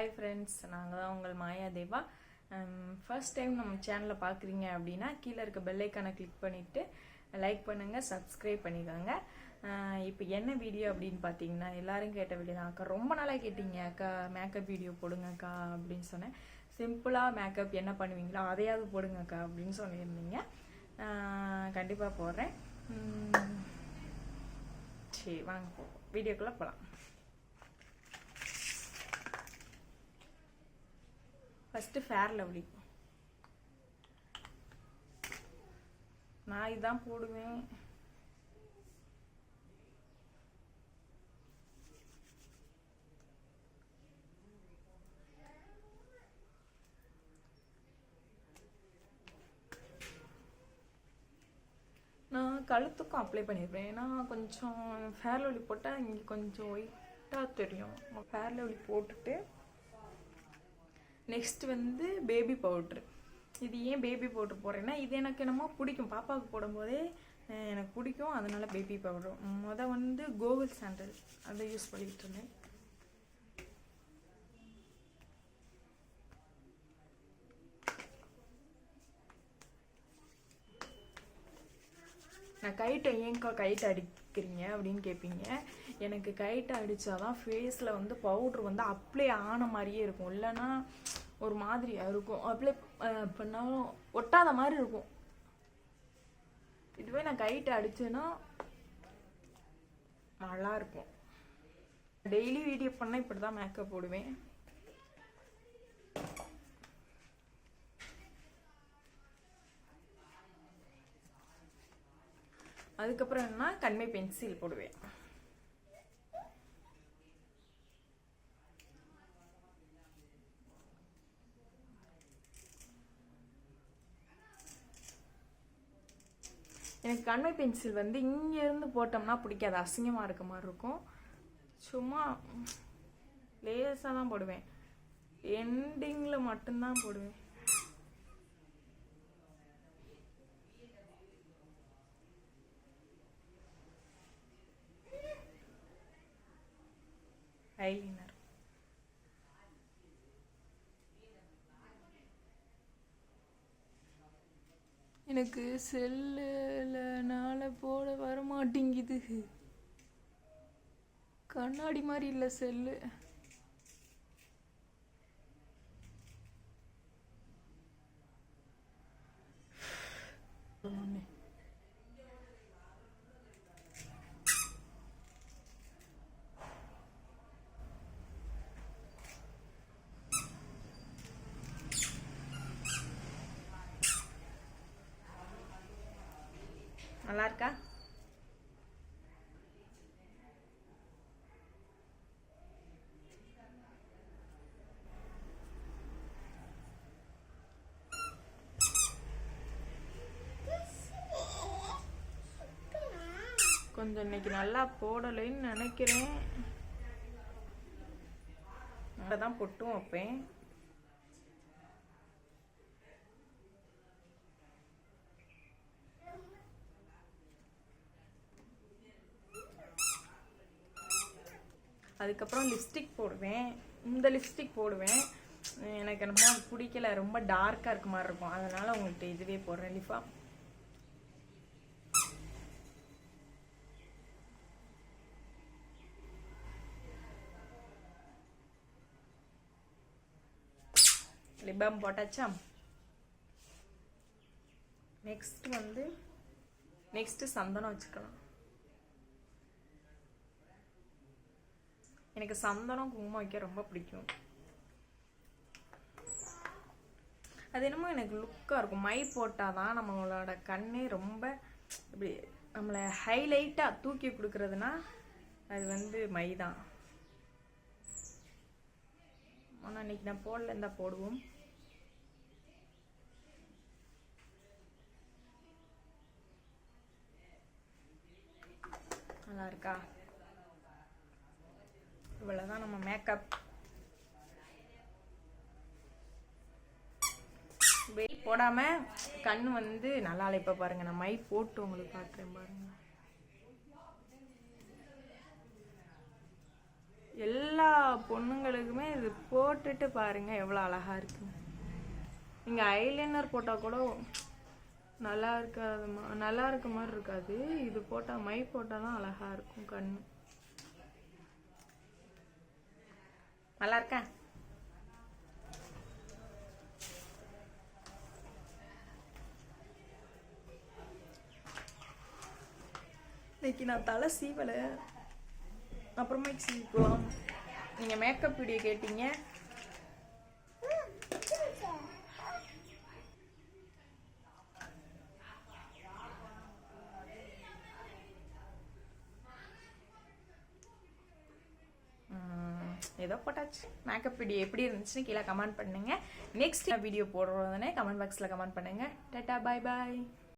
Hi friends நாங்கள் தான் உங்கள் மாயா தேவா. ஃபர்ஸ்ட் டைம் நம்ம சேனலை பார்க்குறீங்க அப்படின்னா கீழே இருக்க பெல்லைக்கானை கிளிக் பண்ணிவிட்டு லைக் பண்ணுங்கள் சப்ஸ்கிரைப் பண்ணிக்கோங்க. இப்போ என்ன வீடியோ அப்படின்னு பார்த்தீங்கன்னா எல்லாரும் கேட்ட வீடியோ தான். அக்கா ரொம்ப நாளாக கேட்டீங்க அக்கா மேக்கப் வீடியோ போடுங்கக்கா அப்படின்னு சொன்னேன். சிம்பிளாக மேக்கப் என்ன பண்ணுவீங்களோ அதையாவது போடுங்கக்கா அப்படின்னு சொல்லியிருந்தீங்க. கண்டிப்பாக போடுறேன். சரி வாங்க போவோம். வீடியோக்குள்ளே போகலாம் ஃபஸ்ட்டு ஃபேர் லவ்லி நான் இதான் போடுவேன். நான் கழுத்துக்கும் அப்ளை பண்ணியிருப்பேன் ஏன்னா கொஞ்சம் ஃபேர் லவ்லி போட்டால் இங்கே கொஞ்சம் ஒயிட்டாக தெரியும். ஃபேர் லவ்லி போட்டுட்டு நெக்ஸ்ட் வந்து பேபி பவுட்ரு இது ஏன் பேபி பவுட்ரு போடுறேன்னா இது எனக்கு என்னமோ பிடிக்கும். பாப்பாவுக்கு போடும்போதே எனக்கு பிடிக்கும். அதனால பேபி பவுடர் மொதல் வந்து கோகுல் சாண்டல் அதை யூஸ் பண்ணிக்கிட்டு இருந்தேன். நான் கைட்டை ஏன்க்கா கைட்டை அடிக்கிறீங்க அப்படின்னு கேட்பீங்க எனக்கு கைட்டை அடித்தாதான் ஃபேஸில் வந்து பவுட்ரு வந்து அப்ளை ஆன மாதிரியே இருக்கும். இல்லைன்னா ஒரு மாதிரியாக இருக்கும். அப்ளை பண்ணாலும் ஒட்டாத மாதிரி இருக்கும். இதுவே நான் கைட்டு அடிச்சேன்னா நல்லா இருக்கும். டெய்லி வீடியோ பண்ணால் இப்படி தான் மேக்கப் போடுவேன். அதுக்கப்புறம் என்ன கண்மை பென்சில் போடுவேன். எனக்கு கண்மை பென்சில் வந்து இங்கேருந்து போட்டோம்னா பிடிக்காது. அசிங்கமாக இருக்க மாதிரி இருக்கும். சும்மா லேசாக தான் போடுவேன். எண்டிங்கில் மட்டும்தான் போடுவேன். ஐலினர் எனக்கு செல்லுலனால போட வர மாட்டேங்குது கண்ணாடி மாதிரி இல்லை செல்லு. நல்லா இருக்கா கொஞ்சம் இன்னைக்கு நல்லா போடலைன்னு நினைக்கிறேன். தான் பொட்டும் வைப்பேன். அதுக்கப்புறம் லிப்ஸ்டிக் போடுவேன். இந்த லிப்ஸ்டிக் போடுவேன். எனக்கு என்னமோ பிடிக்கல. ரொம்ப டார்க்காக இருக்க மாதிரி இருக்கும். அதனால் உங்கள்கிட்ட இதுவே போடுறேன். லிஃபா. லிபம் போட்டாச்சா? நெக்ஸ்ட் வந்து நெக்ஸ்ட் சந்தனம் வச்சுக்கலாம். எனக்கு சந்தனம் குங்குமம் வைக்க ரொம்ப பிடிக்கும். அது என்னமோ எனக்கு லுக்காக இருக்கும். மை போட்டால் தான் நம்மளோட கண்ணே ரொம்ப இப்படி நம்மளை ஹைலைட்டாக தூக்கி கொடுக்குறதுனா அது வந்து மை தான். ஆனால் இன்னைக்கு நான் போடல இருந்தால் போடுவோம். நல்லா இருக்கா? இவ்வளோதான் நம்ம மேக்கப் வெயில் போடாம கண் வந்து நல்லா இல்லை இப்போ பாருங்க. நான் மை போட்டு உங்களுக்கு காட்டுறேன் பாருங்க. எல்லா பொண்ணுங்களுக்குமே இது போட்டுட்டு பாருங்க எவ்வளோ அழகா இருக்கு. நீங்க ஐலைனர் போட்டா கூட நல்லா இருக்காது நல்லா இருக்க மாதிரி இருக்காது. இது போட்டா மை போட்டால் தான் அழகா இருக்கும் கண்ணு. நல்லா இருக்கா இன்னைக்கு நான் தலை சீவலை. அப்புறமேக்கு சீவிக்கலாம். நீங்க மேக்கப் வீடியோ கேட்டீங்க. ஏதோ போட்டாச்சு. மேக்கப் வீடியோ எப்படி இருந்துச்சுன்னு கீழே கமெண்ட் பண்ணுங்க. நெக்ஸ்ட் வீடியோ போடுறதுனே கமெண்ட் பாக்ஸில் கமெண்ட் பண்ணுங்க. Tata bye bye